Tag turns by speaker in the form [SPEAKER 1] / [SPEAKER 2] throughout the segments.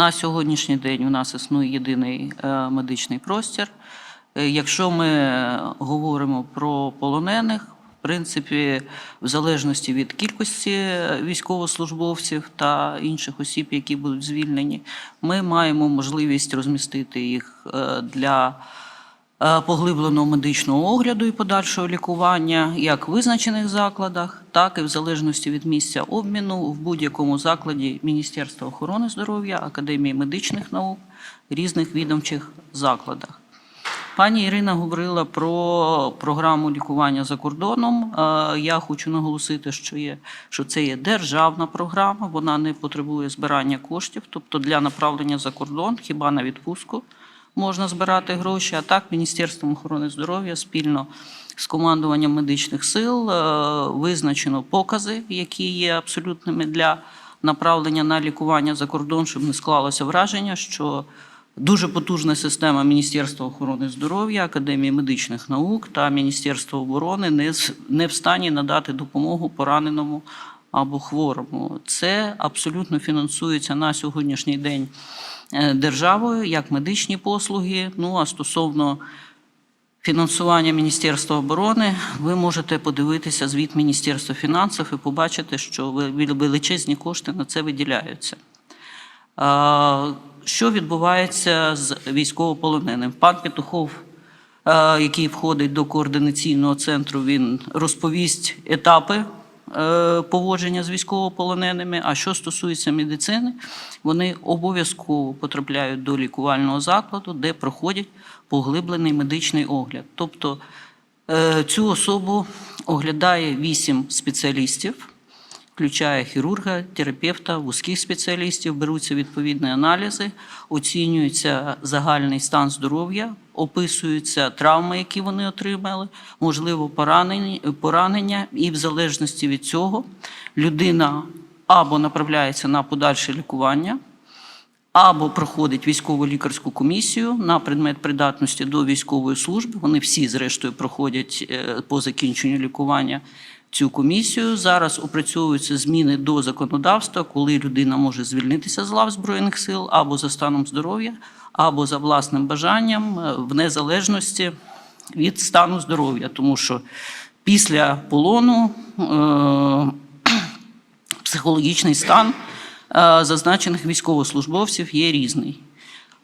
[SPEAKER 1] На сьогоднішній день у нас існує єдиний е, медичний простір. Е, Якщо ми говоримо про полонених, в принципі, в залежності від кількості е, військовослужбовців та інших осіб, які будуть звільнені, ми маємо можливість розмістити їх для поглибленого медичного огляду і подальшого лікування як в визначених закладах, так і в залежності від місця обміну в будь-якому закладі Міністерства охорони здоров'я, Академії медичних наук, різних відомчих закладах. Пані Ірина говорила про програму лікування за кордоном. Е, Я хочу наголосити, що є що це є державна програма, вона не потребує збирання коштів, тобто для направлення за кордон, хіба на відпустку можна збирати гроші. А так, Міністерством охорони здоров'я спільно з командуванням медичних сил е, визначено покази, які є абсолютними для направлення на лікування за кордон, щоб не склалося враження, що Дуже потужна система Міністерства охорони здоров'я, Академії медичних наук та Міністерства оборони не, в стані надати допомогу пораненому або хворому. Це абсолютно фінансується на сьогоднішній день е, державою як медичні послуги. Ну а стосовно фінансування Міністерства оборони, ви можете подивитися звіт Міністерства фінансів і побачити, що величезні кошти на це виділяються. Що відбувається з військовополоненим? Пан Петухов, який входить до координаційного центру, він розповість етапи поводження з військовополоненими. А що стосується медицини, вони обов'язково потрапляють до лікувального закладу, де проходять поглиблений медичний огляд. Тобто е, цю особу оглядає вісім спеціалістів включає хірурга, терапевта, вузьких спеціалістів, беруться відповідні аналізи, оцінюється загальний стан здоров'я, описуються травми, які вони отримали, можливо, поранення, і в залежності від цього людина або направляється на подальше лікування, або проходить військово лікарську комісію на предмет придатності до військової служби. Вони всі, зрештою, проходять е, по закінченню лікування цю комісію. Зараз опрацьовуються зміни до законодавства, коли людина може звільнитися з лав Збройних сил або за станом здоров'я, або за власним бажанням, е, в незалежності від стану здоров'я, тому що після полону. Е- психологічний стан е, зазначених військовослужбовців є різний.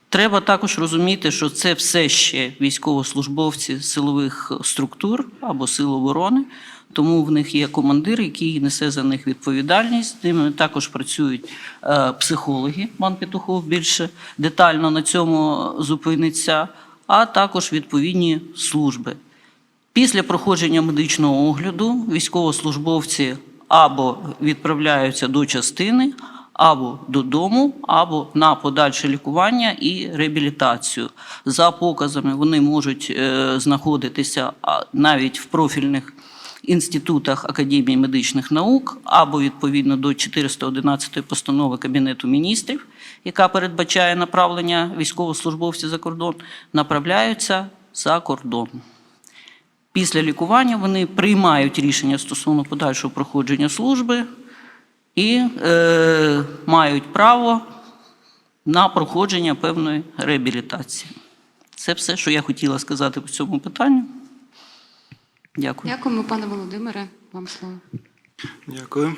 [SPEAKER 1] Треба також розуміти, що це все ще військовослужбовці силових структур або сил оборони, тому в них є командир, який несе за них відповідальність. З ними також працюють е, психологи. Пан Петухов більше детально на цьому зупиниться, а також відповідні служби. Після проходження медичного огляду військовослужбовці або відправляються до частини, або додому, або на подальше лікування і реабілітацію. За показами вони можуть е, знаходитися навіть в профільних інститутах Академії медичних наук, або відповідно до 411 постанови Кабінету міністрів, яка передбачає направлення військовослужбовців за кордон, направляються за кордон. Після лікування вони приймають рішення стосовно подальшого проходження служби і е, мають право на проходження певної реабілітації. Це все, що я хотіла сказати по цьому питанню. Дякую.
[SPEAKER 2] Дякуємо, пане Володимире. Вам слово.
[SPEAKER 3] Дякую.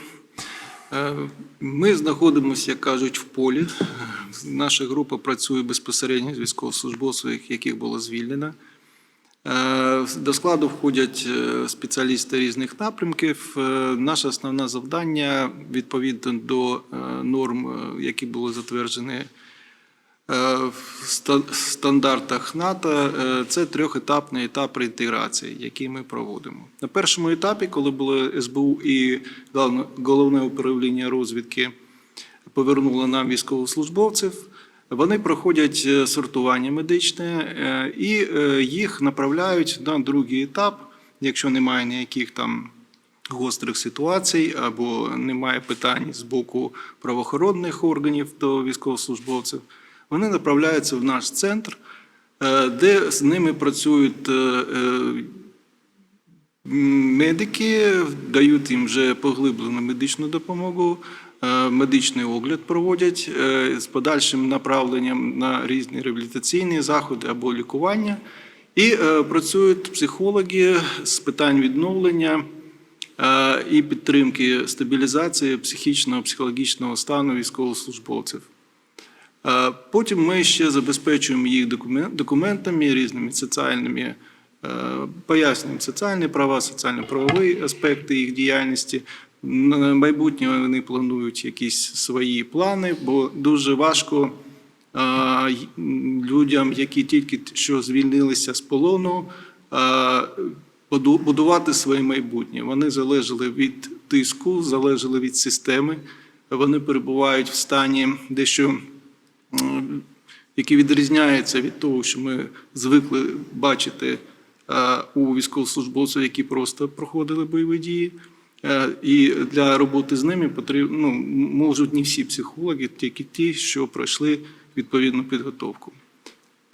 [SPEAKER 3] Е, Ми знаходимося, як кажуть, в полі. Наша група працює безпосередньо з військовослужбовців, яких було звільнено. До складу входять е, спеціалісти різних напрямків. Е, Наше основне завдання відповідно до е, норм, які були затверджені в стандартах НАТО це трьохетапний етап реінтеграції, який ми проводимо. На першому етапі, коли було СБУ і головне управління розвідки повернуло нам військовослужбовців, вони проходять е, сортування медичне е, і е, їх направляють на другий етап, якщо немає ніяких там гострих ситуацій або немає питань з боку правоохоронних органів до військовослужбовців, вони направляються в наш центр, де з ними працюють медики, дають їм вже поглиблену медичну допомогу, медичний огляд проводять е, з подальшим направленням на різні реабілітаційні заходи або лікування. І е, працюють психологи з питань відновлення е, і підтримки стабілізації психічного психологічного стану військовослужбовців. Е, Потім ми ще забезпечуємо їх документами, різними соціальними, е, пояснюємо соціальні права, соціально-правові аспекти їх діяльності. На майбутнє вони планують якісь свої плани, бо дуже важко е, м, людям, які тільки що звільнилися з полону, е, буду- будувати своє майбутнє. Вони залежали від тиску, залежали від системи. Вони перебувають в стані дещо який відрізняється від того, що ми звикли бачити е, у військовослужбовців, які просто проходили бойові дії. Е, І для роботи з ними потрібно ну, можуть не всі психологи, тільки ті, що пройшли відповідну підготовку.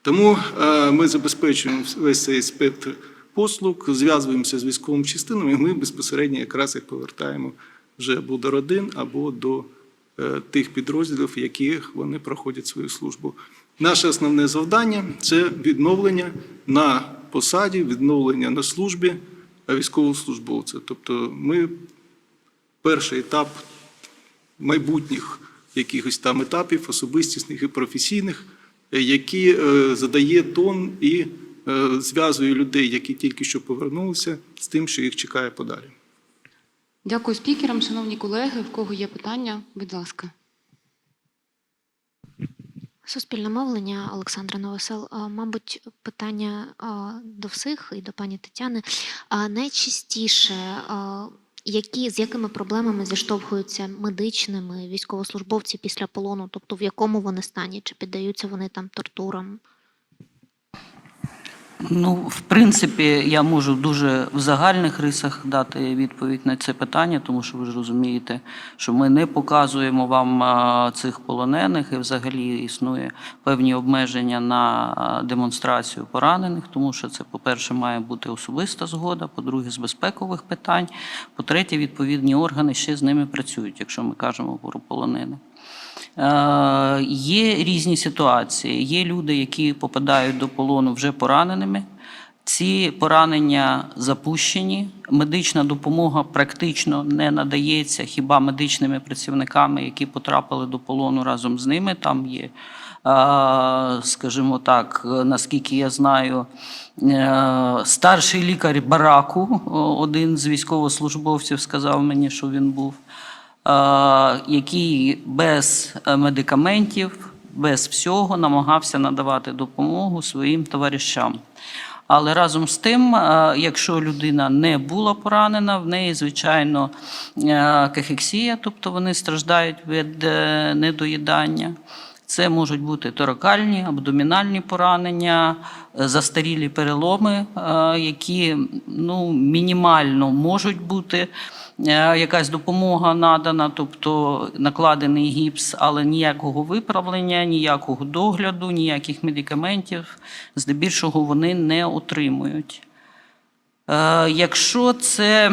[SPEAKER 3] Тому е, ми забезпечуємо весь цей спектр послуг, зв'язуємося з військовими частинами, і ми безпосередньо якраз їх повертаємо вже або до родин, або до тих підрозділів, в яких вони проходять свою службу. Наше основне завдання це відновлення на посаді, відновлення на службі військовослужбовця. Тобто ми перший етап майбутніх якихось там етапів, особистісних і професійних, е, які е, задає тон і е, зв'язує людей, які тільки що повернулися, з тим, що їх чекає подалі.
[SPEAKER 2] Дякую спікерам, шановні колеги. В кого є питання, будь ласка.
[SPEAKER 4] Суспільне мовлення Олександра Новосел. Мабуть, питання до всіх і до пані Тетяни. А, Найчастіше, які, з якими проблемами зіштовхуються медичними військовослужбовці після полону, тобто в якому вони стані, чи піддаються вони там тортурам?
[SPEAKER 1] Ну, в принципі, я можу дуже в загальних рисах дати відповідь на це питання, тому що ви ж розумієте, що ми не показуємо вам цих полонених, і взагалі існує певні обмеження на демонстрацію поранених, тому що це, по-перше, має бути особиста згода, по-друге, з безпекових питань, по-третє, відповідні органи ще з ними працюють, якщо ми кажемо про полонених. Е, Є різні ситуації. Є люди, які попадають до полону вже пораненими. Ці поранення запущені. Медична допомога практично не надається хіба медичними працівниками, які потрапили до полону разом з ними. Там є, е, скажімо так, наскільки я знаю, е, старший лікар бараку, один з військовослужбовців сказав мені, що він був який без е, медикаментів, без всього намагався надавати допомогу своїм товаришам. Але разом з тим, е, якщо людина не була поранена, в неї, звичайно, е, кахексія, тобто вони страждають від е, недоїдання. Це можуть бути торакальні, абдомінальні поранення, е, застарілі переломи, е, які ну, мінімально можуть бути. Е, Якась допомога надана, тобто накладений гіпс, але ніякого виправлення, ніякого догляду, ніяких медикаментів, здебільшого вони не отримують. Якщо це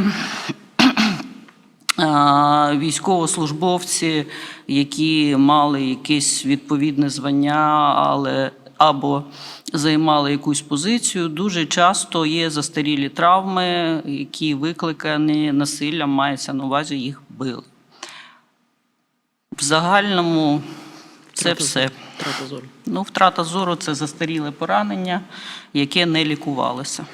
[SPEAKER 1] військовослужбовці, які мали якесь відповідне звання, але або займали якусь позицію, дуже часто є застарілі травми, які викликані насиллям, мається на увазі, їх били. В загальному це все.
[SPEAKER 5] Втрата зору.
[SPEAKER 1] Ну, втрата зору це застаріле поранення, яке не лікувалося.